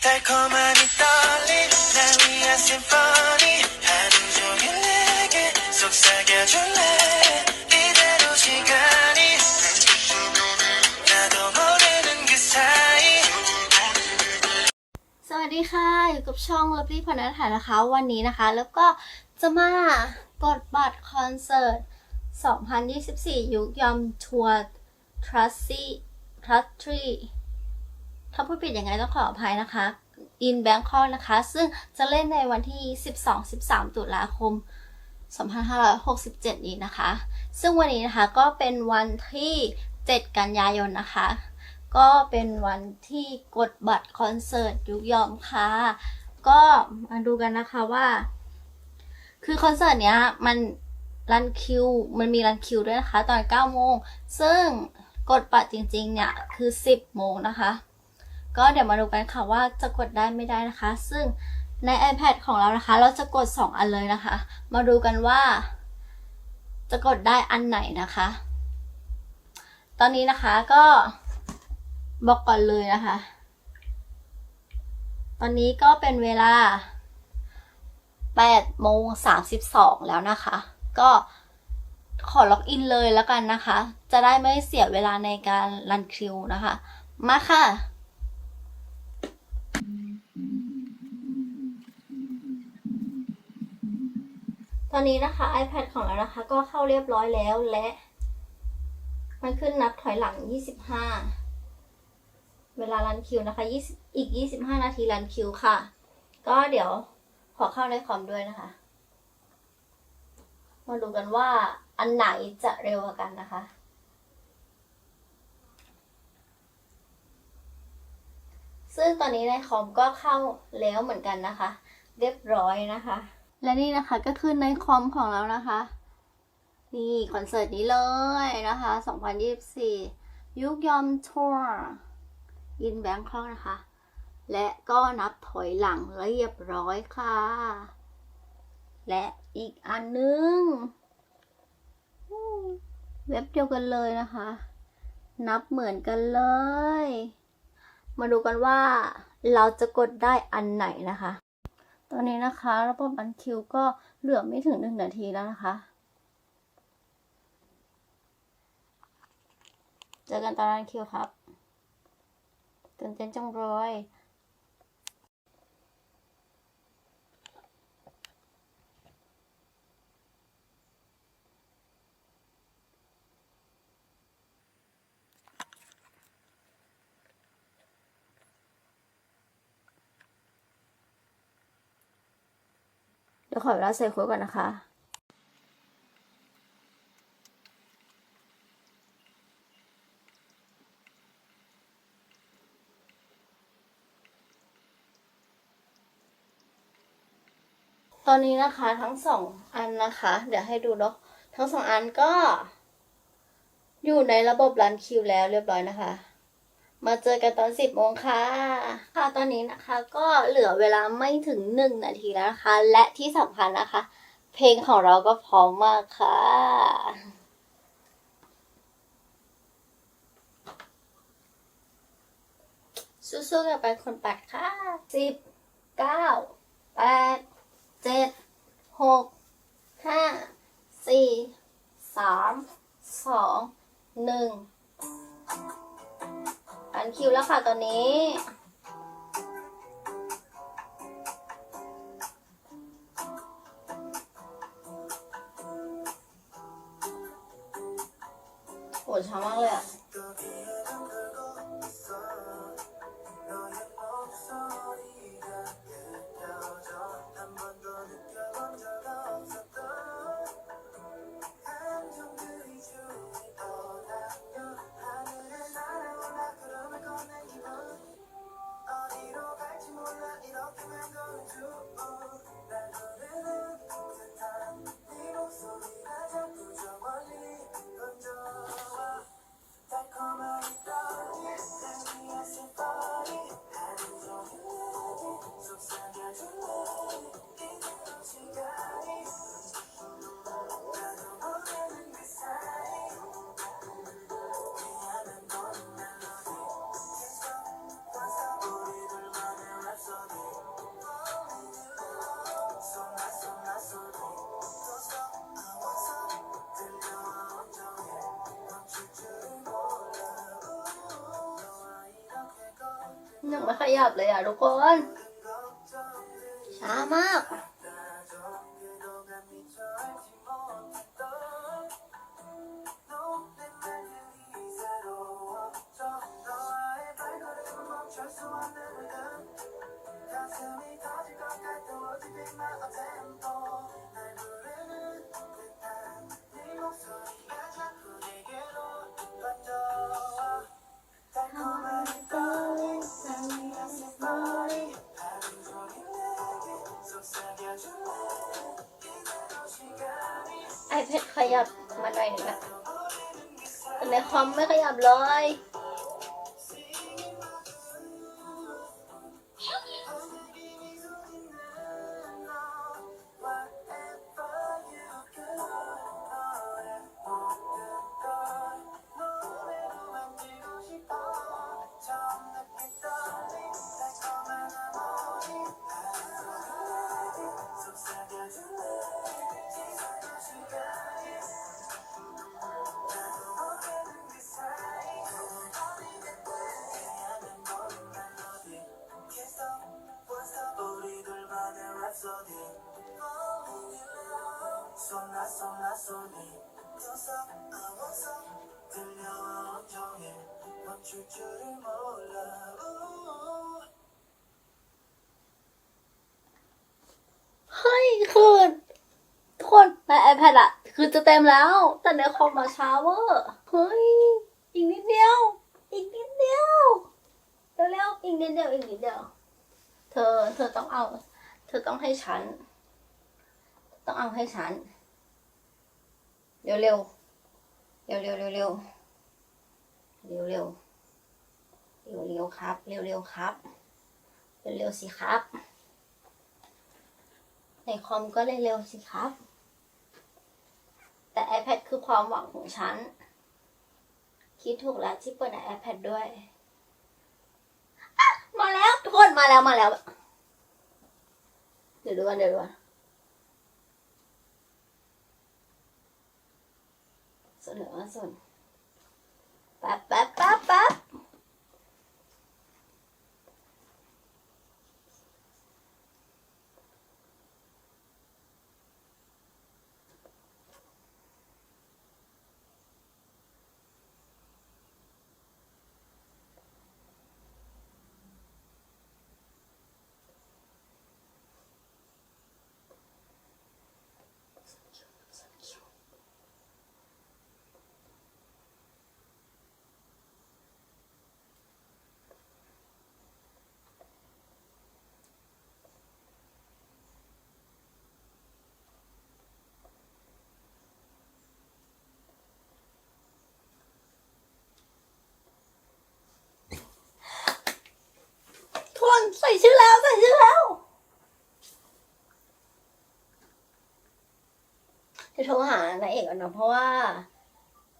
달콤함이 떨린 날 위한 심포니 하루 종일 내게 속삭여줄래 이대로 시간이 나도 모르는 그 사이 สวัสดีค่ะ อยู่กับช่อง Lovely พนันถ่ายนะคะ วันนี้นะคะ แล้วก็จะมากดบัตรคอนเสิร์ต 2024 ยุคยอมทัวร์ Trusty Trustry ถ้าพูดผิดยังไงต้องขออภัยนะคะ In Bangkok นะคะ ซึ่งจะเล่นในวันที่ 12-13 ตุลาคม 2567 นี้นะคะ ซึ่งวันนี้นะคะก็เป็นวันที่ 7 กันยายนนะคะ ก็เป็นวันที่กดบัตรคอนเสิร์ตยุกยอมค่ะ ก็มาดูกันนะคะว่า คือคอนเสิร์ตเนี้ยมันรันคิว มันมีรันคิวด้วยนะคะ ตอน 9 โมง ซึ่งกดบัตรจริงๆ เนี่ย คือ 10 โมงนะคะ ก็เดี๋ยวมาดูกันค่ะว่าจะกดได้ไม่ได้นะคะ ซึ่งใน iPad ของเรานะคะ เราจะกด 2 อันเลยนะคะ มาดูกันว่า จะกดได้อันไหนนะคะ ตอนนี้นะคะก็บอกก่อนเลยนะคะ ตอนนี้ก็เป็นเวลา8โมง32 แล้วนะคะ ก็ขอล็อกอินเลยแล้วกันนะคะ จะได้ไม่เสียเวลาในการรันคิวนะคะ มาค่ะ ตอนนี้นะคะ iPad ของเรานะคะ ก็เข้าเรียบร้อยแล้วและ มันขึ้นนับถอยหลัง 25 เวลารันคิวนะคะ20อีก 25 นาทีรันคิวค่ะ ก็เดี๋ยวขอเข้าในคอมด้วยนะคะ มาดูกันว่าอันไหนจะเร็วกว่ากันนะคะซึ่งตอนนี้ในคอมก็เข้าแล้วเหมือนกันนะคะ เรียบร้อยนะคะ และนี่นะคะก็คือในคอมของเรานะคะ นี่คอนเสิร์ตนี้เลยนะคะ 2024 ยุคยอมทัวร์อินแบงคอกนะคะ และก็นับถอยหลังเรียบร้อยค่ะ และอีกอันนึง เว็บเดียวกันเลยนะคะ นับเหมือนกันเลย มาดูกันว่าเราจะกดได้อันไหนนะคะ ตอนนี้นะคะระบบบันคิวก็เหลือไม่ถึงหนึ่งนาทีแล้วนะคะ เจอกันตอนรันคิวครับตื่นเต้นจังเลย ขอเวลาใส่คุยก่อนนะคะตอนนี้นะคะทั้งสองอันนะคะ เดี๋ยวให้ดูเนาะทั้งสองอันก็ อยู่ในระบบรันคิวแล้วเรียบร้อยนะคะ มาเจอกันตอนสิบโมงค่ะ ค่ะตอนนี้นะคะก็เหลือเวลาไม่ถึงหนึ่งนาทีแล้วนะคะ และที่สำคัญนะคะ เพลงของเราก็พร้อมมากค่ะสู้ๆกับไปคนปัดค่ะสิบเก้าแปดเจ็ดหกห้าสี่สามสองหนึ่งอันคิวแล้วค่ะตอนนี้ โหช้าม ยังไม่ขยับเลยอะทุกคน ช้ามาก ไอแพดขยับมาหน่อยหนึงอะแต่ในคอมไม่ขยับเลย เฮ้ยคือทุกคนใน iPad อะคือจะเต็มแล้ว แต่ในคอมมาช้าเวอร์เฮ้ย อีกนิดเดียว อีกนิดเดียว เร็วๆอีกนิดเดียว อีกนิดเดียว เธอ เธอต้องเอา เธอต้องให้ฉัน ต้องเอาให้ฉัน เร็วๆเร็วๆเร็วๆเร็วๆเร็วๆเร็วเร็วครับ เร็วๆครับ เร็วๆสิครับ ในคอมก็เร็วๆสิครับ แต่ iPad คือความหวังของฉัน คิดถูกแล้วที่เปิดใน iPad ด้วย มาแล้วทุกคนมาแล้วมาแล้ว เดี๋ยวดูกันเดี๋ยวดูกัน ส่วนเหนือส่วนแป๊บแป๊บแป๊บแป๊บทุกคน ใส่ชื่อแล้วใส่ชื่อแล้วจะโทรหานายเอกก่อนนะเพราะว่า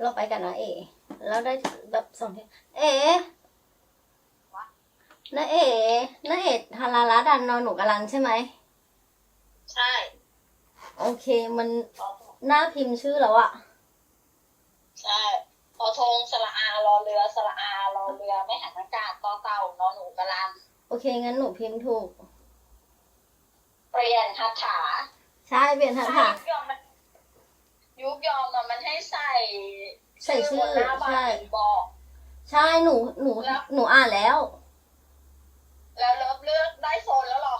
เราไปกันนะเอกแล้วได้แบบส่งที่เอ๋น้าเอ๋น้าเอ๋ธารารัตน์อะนอนหนูกำลังใช่ไหมใช่ โอเคมันหน้าพิมพ์ชื่อแล้วอะใช่พอทงสระอารอเรือสระอารอเรือไม่หันอากาศต่อเต่านอนหนูกระลันโอ เคงั้นหนูพิมพ์ถูก เปลี่ยนหัตถาใช่เปลี่ยนทันค่ะยุกยอมมันยุกยอมอะมันให้ใส่ใส่ชื่อบนหน้าบัตใช่รบอก ใช่หนูหนูหนูอ่านแล้ว แล้วเลิฟเลือกได้โซนแล้วเหรอ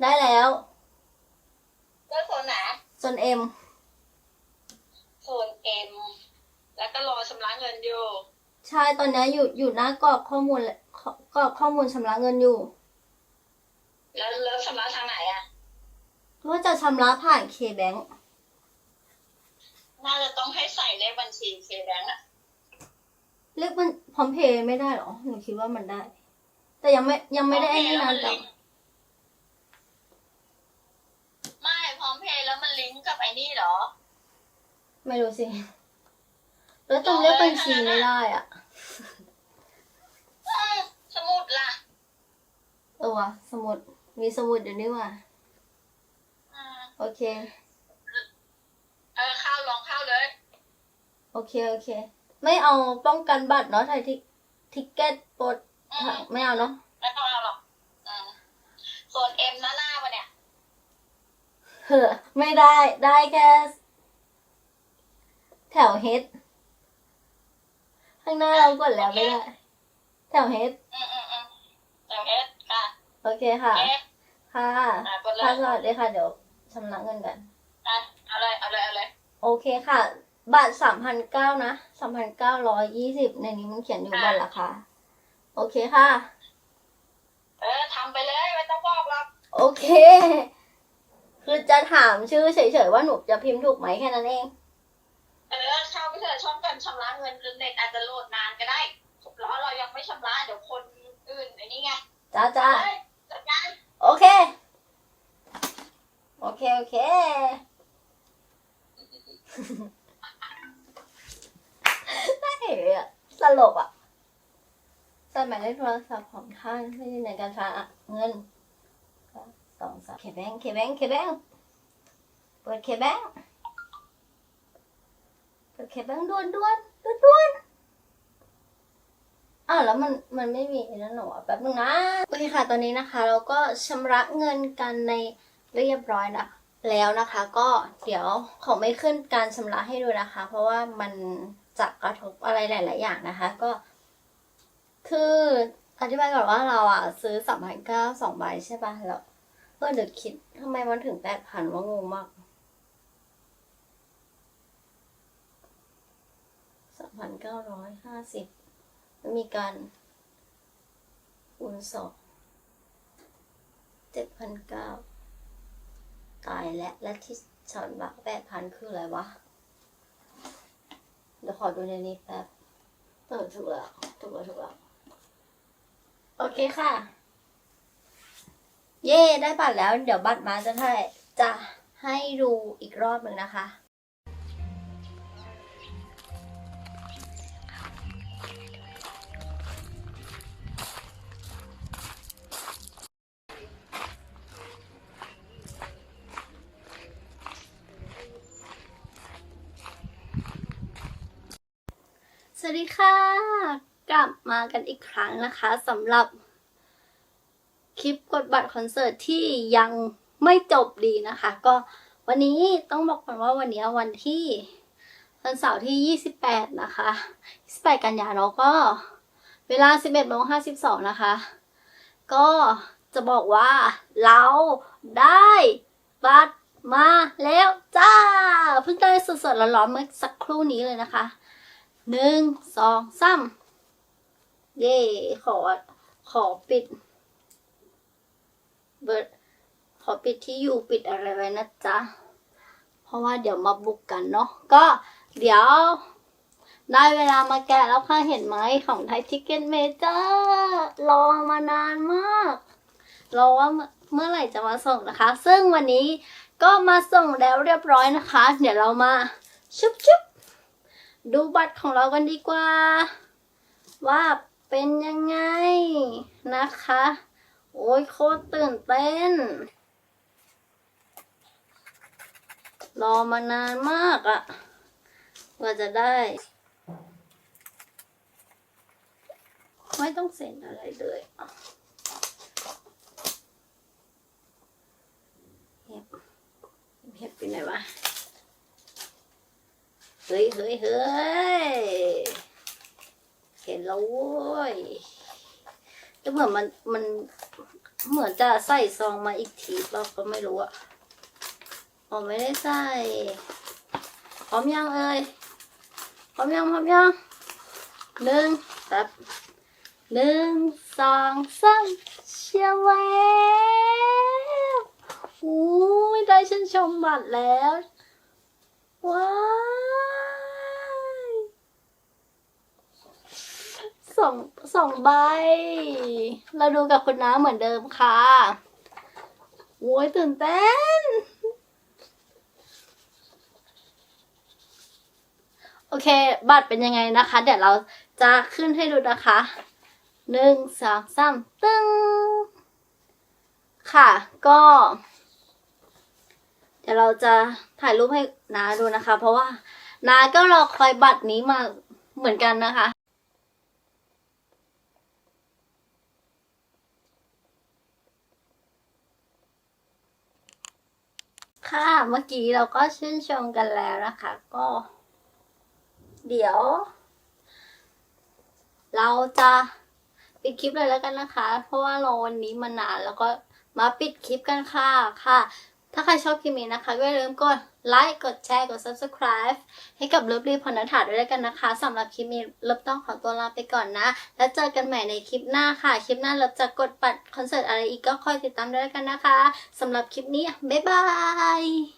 ได้แล้วเลือกโซนไหนส่วนเอ็มโซนเอ็มแล้วก็รอชำระเงินอยู่ ใช่ตอนนี้อยู่อยู่หน้ากรอกข้อมูลเลยข้อ กรอกข้อมูลชำระเงินอยู่แล้วเลิฟชำระทางไหนอะ ว่าจะชำระผ่านเคแบงน่าจะต้องให้ใส่เลขบัญชีเคแบงก์อะ เรียกมันพร้อมเพย์ไม่ได้หรอหนูคิดว่ามันได้ แต่ยังไม่ยังไม่ได้ไอ้นี่นะแต่ไม่พร้อมเพย์แล้วมันลิงก์กับไอ้นี่เหรอ ไม่รู้สิ แล้วจำเลขบัญชีไม่ได้อะ อืมสมุดล่ะ เออ วะสมุด มีสมุดเดี๋ยวนี้ว่ะอืมโอเค เออเข้าลองเข้าเลย โอเค โอเค ไม่เอาป้องกันบัตรเนาะไทยทิทิกเก็ตโปรอืมไม่เอาเนาะ ไม่ต้องเอาหรอกอืมส่วนเอ็มหน้าหน้าวันเนี่ยเฮ้อไม่ได้ ได้แค่ แถวเฮดข้างหน้าเรากดแล้วไม่ได้ แถวเฮด อืมอืมอืมอย่างเอสค่ะ โอเคค่ะ เอสค่ะอะกดเลย ค่ะสวัสดีค่ะ เดี๋ยวชำระเงินกัน อะเอาเลยเอาเลยเอาเลยโอเคค่ะ บัตรสามพันเก้านะสามพันเก้าร้อยยี่สิบในนี้มันเขียนอยู่บัตรราคาโอเคค่ะ เออทำไปเลยไม่ต้องบอกหรอกโอเค คือจะถามชื่อเฉยๆว่าหนูจะพิมพ์ถูกไหมแค่นั้นเอง เออเข้าไปเถอะช่องการชำระเงินคือเน็ตอาจจะโหลดนานก็ได้แล้วเรายังไม่ชำระเดี๋ยวคนอื่นไอ้นี่ไงจ้าจ้าเฮ้ยจัดการ โอเค โอเคโอเคได้อะตลกอะใส่หมายเลขโทรศัพท์ของท่านไม่ได้ในการฝากเงินสองสามเคแบงเคแบงเคแบงเปิดเคแบงเปิดเคแบงด่วนด่วนด่วนด่วนอ้าวแล้วมันมันไม่มีนั่นหรอแป๊บนึงนะ โอเคค่ะตอนนี้นะคะ เราก็ชำระเงินกันในเรียบร้อยนะ แล้วนะคะก็เดี๋ยวขอไม่ขึ้นการชำระให้ดูนะคะ เพราะว่ามันจะกระทบอะไรหลาย ๆ อย่างนะคะก็ คืออธิบายก่อนว่าเราอะซื้อสามพันเก้าสองใบใช่ปะแล้วเออเดี๋ยวคิดทำไมมันถึงแปดพันว่างงมากสามพันเก้าร้อยห้าสิบมันมีการคูณสองเจ็ดพันเก้า ตายแล้วและที่ฉันบักแปดพันคืออะไรวะ เดี๋ยวขอดูในนี้แป๊บเออถูกแล้วถูกแล้วถูกแล้วโอเคค่ะ เย่ได้บัตรแล้ว เดี๋ยวบัตรมาจะให้จะให้ดูอีกรอบหนึ่งนะคะ วัสดีค่ะ กลับมากันอีกครั้งนะคะสำหรับ คลิปกดบัตรคอนเสิร์ตที่ยังไม่จบดีนะคะ ก็วันนี้ต้องบอกก่อนว่าวันนี้วันที่วันเสาร์ที่ 28 นะคะ 28 กันยาเนาะก็เวลา 11โมง52 นะคะ ก็จะบอกว่าเราได้บัตรมาแล้วจ้า เพิ่งได้สดๆร้อนๆเมื่อสักครู่นี้เลยนะคะ หนึ่งสองสามเย่ขอ ขอปิด เบิร์ดขอปิดที่อยู่ปิดอะไรไว้นะจ๊ะ เพราะว่าเดี๋ยวมาบุกกันเนาะ ก็เดี๋ยว ได้เวลามาแกะแล้วค่ะเห็นไหมของไทยทิกเก็ตเมเจอร์รอมานานมากรอว่าเมื่อเมื่อไหร่จะมาส่งนะคะ ซึ่งวันนี้ก็มาส่งแล้วเรียบร้อยนะคะ เดี๋ยวเรามาชุบชุบ ดูบัตรของเรากันดีกว่า ว่าเป็นยังไงนะคะ โอ้ยโคตรตื่นเต้น รอมานานมากอะกว่าจะได้ ไม่ต้องเซ็นอะไรเลยเห็บเห็บไปไหนวะ ฮ้ยเฮ้ยเฮ้ยเห็นแล้วเว้ยแต่เหมือนมันมันเหมือนจะใส่ซองมาอีกทีเราก็ไม่รู้อะอ๋อไม่ได้ใส่พร้อมยังเอ่ยพร้อมยังพร้อมยังหนึ่งแบบหนึ่งสองสามเชียร์แวอู้ยได้ฉันชมบัตรแล้ว ว้า สองสองใบ เราดูกับคุณน้าเหมือนเดิมค่ะโว้ยตื่นเต้น โอเค บัตรเป็นยังไงนะคะ เดี๋ยวเราจะขึ้นให้ดูนะคะหนึ่งสองสามตึ้งค่ะ ก็ เดี๋ยวเราจะถ่ายรูปให้น้าดูนะคะ เพราะว่าน้าก็รอคอยบัตรนี้มาเหมือนกันนะคะ ค่ะ เมื่อกี้เราก็ชื่นชมกันแล้วนะคะ ก็ เดี๋ยว เราจะปิดคลิปเลยแล้วกันนะคะ เพราะว่าเราวันนี้มานานแล้วก็มาปิดคลิปกันค่ะค่ะ ถ้าใครชอบคลิปนี้นะคะก็อย่าลืมกดไลค์ กดแชร์ กด subscribe ให้กับเลิฟรีพอนัฐาด้วยกันนะคะสำหรับคลิปนี้เลิฟต้องขอตัวลาไปก่อนนะ แล้วเจอกันใหม่ในคลิปหน้าค่ะ คลิปหน้าเลิฟจะกดปัดคอนเสิร์ตอะไรอีกก็คอยติดตามด้วยกันนะคะสำหรับคลิปนี้บ๊ายบาย